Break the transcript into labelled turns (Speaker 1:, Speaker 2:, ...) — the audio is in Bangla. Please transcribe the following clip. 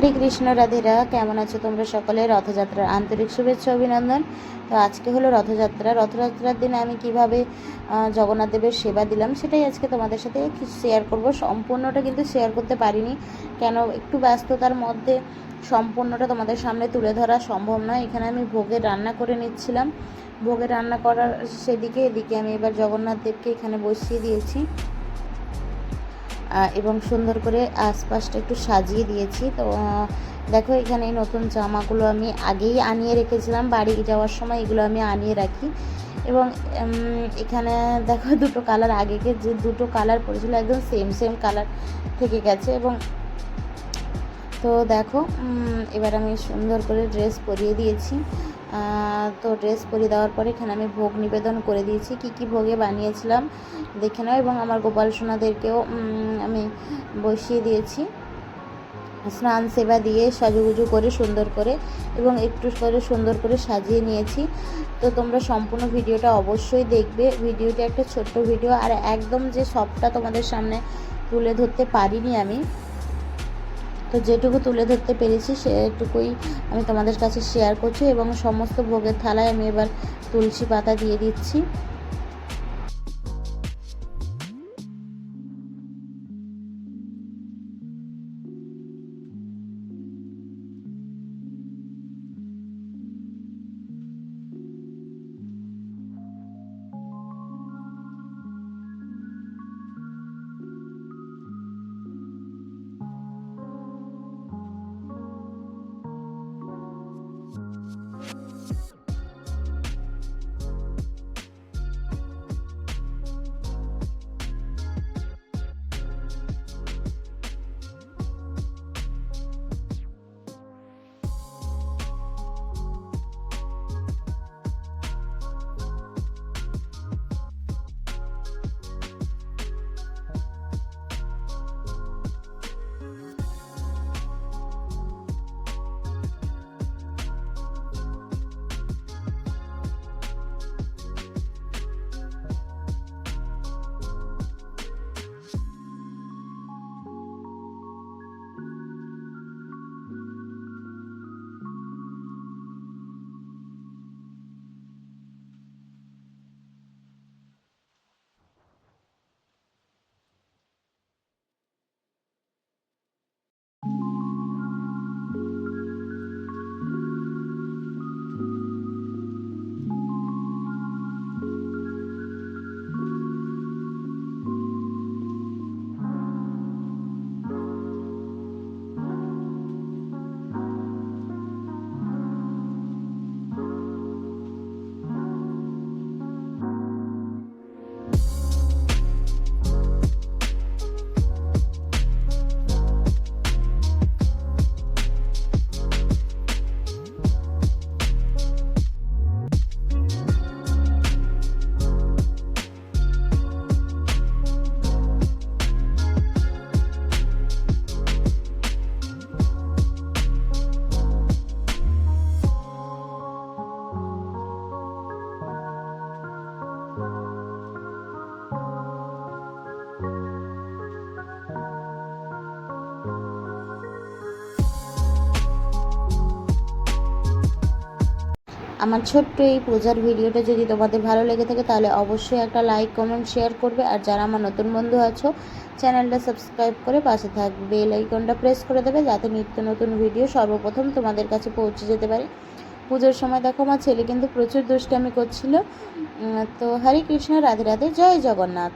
Speaker 1: হরে কৃষ্ণ রাধেরা কেমন আছো তোমরা সকলে? রথযাত্রার আন্তরিক শুভেচ্ছা, অভিনন্দন। তো আজকে হলো রথযাত্রা। রথযাত্রার দিনে আমি কীভাবে জগন্নাথ দেবের সেবা দিলাম সেটাই আজকে তোমাদের সাথে কিছু শেয়ার করব। সম্পূর্ণটা কিন্তু শেয়ার করতে পারিনি। কেন? একটু ব্যস্ততার মধ্যে সম্পূর্ণটা তোমাদের সামনে তুলে ধরা সম্ভব নয়। এখানে আমি ভোগের রান্না করে নিচ্ছিলাম। ভোগের রান্না করার সেদিকে এদিকে আমি এবার জগন্নাথ দেবকে এখানে বসিয়ে দিয়েছি। এবং সুন্দর করে আশপাশটা একটু সাজিয়ে দিয়েছি। তো দেখো এখানে এই নতুন জামাগুলো আমি আগেই আনিয়ে রেখেছিলাম। বাড়ি যাওয়ার সময় এগুলো আমি আনিয়ে রাখি। এবং এখানে দেখো দুটো কালার, আগেকে যে দুটো কালার পড়েছিল একদম সেম সেম কালার থেকে গেছে। এবং তো দেখো এবার আমি সুন্দর করে ড্রেস পরিয়ে দিয়েছি। তো ড্রেস পরিয়ে দেওয়ার পরে এখানে আমি ভোগ নিবেদন করে দিয়েছি। কি কি ভোগে বানিয়েছিলাম দেখে নাও এবং আমার গোপাল সোনাদেরকেও আমি বসিয়ে দিয়েছি। স্নান সেবা দিয়ে সাজুগুজু করে সুন্দর করে এবং একটু করে সুন্দর করে সাজিয়ে নিয়েছি। তো তোমরা সম্পূর্ণ ভিডিওটা অবশ্যই দেখবে। ভিডিওটা একটা ছোট্ট ভিডিও আর একদম যে সবটা তোমাদের সামনে তুলে ধরতে পারিনি আমি। তো যেটুকু তুলে ধরতে পেরেছি সেটুকুই আমি তোমাদের কাছে শেয়ার করছি এবং সমস্ত ভোগের থালায় আমি এবার তুলসী পাতা দিয়ে দিচ্ছি। আমার ছোট্ট এই পূজার ভিডিওটা যদি তোমাদের ভালো লেগে থাকে, তাহলে অবশ্যই একটা লাইক কমেন্ট শেয়ার করবে। আর যারা আমার নতুন বন্ধু আছো, চ্যানেলটা সাবস্ক্রাইব করে পাশে থাকবে। বেল আইকনটা প্রেস করে দেবে, যাতে নিত্য নতুন ভিডিও সর্বপ্রথম তোমাদের কাছে পৌঁছে যেতে পারে। পুজোর সময় দেখো, আমার ছেলে কিন্তু প্রচুর দুষ্টামি করছিল। তো হরে কৃষ্ণ, রাধে রাধে, জয় জগন্নাথ।